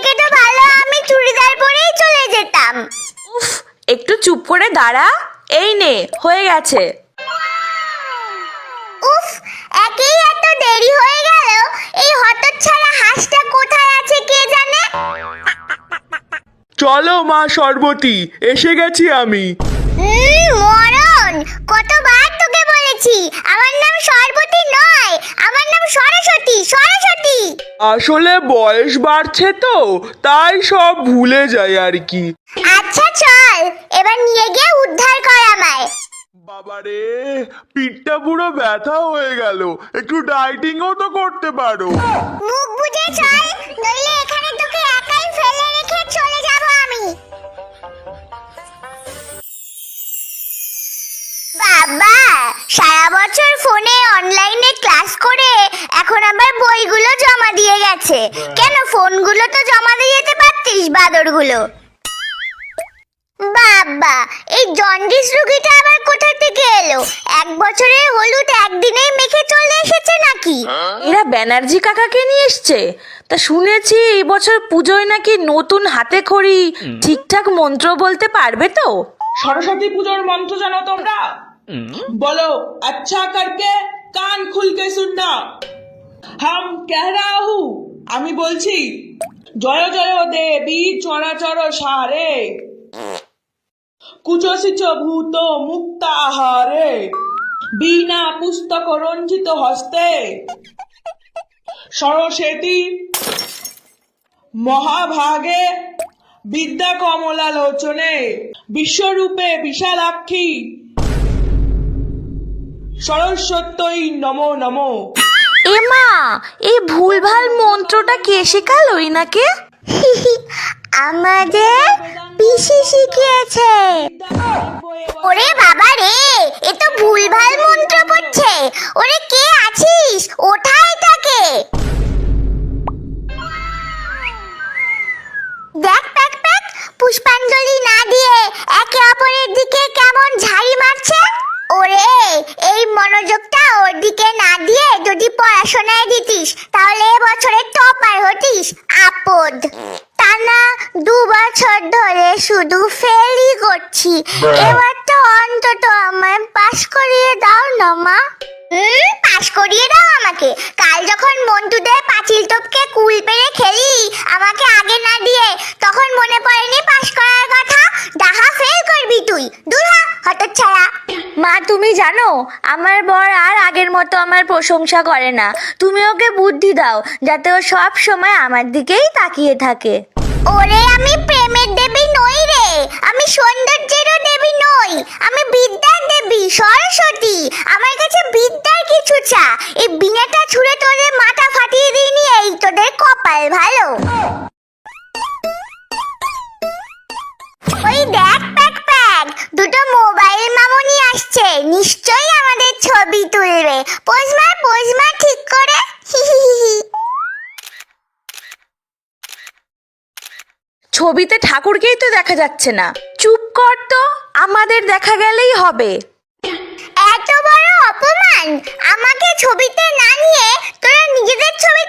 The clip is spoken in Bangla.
থেকে তো ভালো আমি চুড়িদার পরেই চলে যেতাম। উফ একটু চুপ করে দাঁড়া। এই নে হয়ে গেছে। উফ একেই এত দেরি হয়ে গেল। এই হতচ্ছাড়া হাঁসটা কোথায় আছে কে জানে? চলো মা সর্বতী এসে গেছি আমি। উম, মরণ কতবার তোকে বলেছি। আমার নাম সর্বতী নয় আমার নাম সরস্বতী সরস্বতী আসলে বয়স বাড়ছে তো তাই সব ভুলে যাই আর কি। আচ্ছা চল এবার নিয়ে গিয়ে উদ্ধার কর আমায়। বাবারে পিঠটা পুরো ব্যথা হয়ে গেল একটু ডাইটিংও তো করতে পারো। মুখ বুজে চল নইলে এখানে তোকে একাই ফেলে রেখে চলে যাব আমি। বাবা সারা বছর ফোনে অনলাইনে ক্লাস করে এখন আবার বইগুলো গেছে কেন ফোনগুলো তো জমা দিয়ে যেতে পারতিস বাদরগুলো? বাবা এই জন্ডিস রুগীটা আবার কোথা থেকে এলো? এক বছরের হলুদ একদিনেই মেখে চলে এসেছে নাকি? এরা ব্যানার্জি কাকাকে নিয়ে এসছে। তা শুনেছি এই বছর পুজোয় নাকি নতুন হাতে খড়ি ঠিকঠাক মন্ত্র বলতে পারবে তো? সরস্বতী পুজোর মন্ত্র জানো তোমরা? বলো আচ্ছা করকে কান খুলকে শুননা হাম কহ রা হু। আমি বলছি, জয় জয় দেবী চরাচর সারে। কুচসিচ ভূত মুক্তাহারে বিনা পুস্তক রঞ্জিত হস্তে। সরস্বতী মহাভাগে বিদ্যা কমলা লোচনে বিশ্বরূপে বিশালাক্ষী। সরস্বত্যই নমো নমো। এমা এই ভুলভাল মন্ত্রটা কে শেখালো ইনাকে আমাদের পিসি শিখিয়েছে। ওরে বাবা রে এ তো ভুলভাল মন্ত্র পড়ছে। ওরে কে আছিস? ওঠাই তাকে। দেখ প্যাক প্যাক পুষ্পাঞ্জলি না দিয়ে একে অপরের দিকে কেমন ঝাড়ি মারছে। ওরে এই মনোযোগটা ওর দিকে যদি পড়াশোনায় দিতিস তাহলে এ বছরে টপার হতিস আপদ। তা না দু বছর ধরে শুধু ফেলই করছি। এবার তো অন্তত আমায় পাশ করিয়ে দাও না মা। হুম পাশ করিয়ে দাও আমাকে। কাল যখন মন্টুদের পাঁচিল টপকে কুল পেরে খেলি আমাকে আগে না দিয়ে তখন মনে পড়েনি পাশ করার কথা ডাহা ফেল করবি তুই দূর হ হতচ্ছাড়া মা, তুমি জানো, আমার বর আর আগের মতো আমার প্রশংসা করে না। তুমি ওকে বুদ্ধি দাও, যাতে ও সব সময় আমার দিকেই তাকিয়ে থাকে। ওরে, আমি প্রেমের দেবী নই রে। আমি সৌন্দর্যেরও দেবী নই। আমি বিদ্যার দেবী, সরস্বতী। আমার কাছে বিদ্যার কিছু চা। এই বিনাটা ছুঁড়ে তোদের মাথা ফাটিয়ে দিইনি এই তোদের কপাল ভালো। ওই দেখ, প্যাক প্যাক। দুটো ছবিতে ঠাকুরকেই তো দেখা যাচ্ছে না। চুপ কর তো, আমাদের দেখা গেলেই হবে। এত বড় অপমান! আমাকে ছবিতে না নিয়ে তোরা নিজেদের ছবি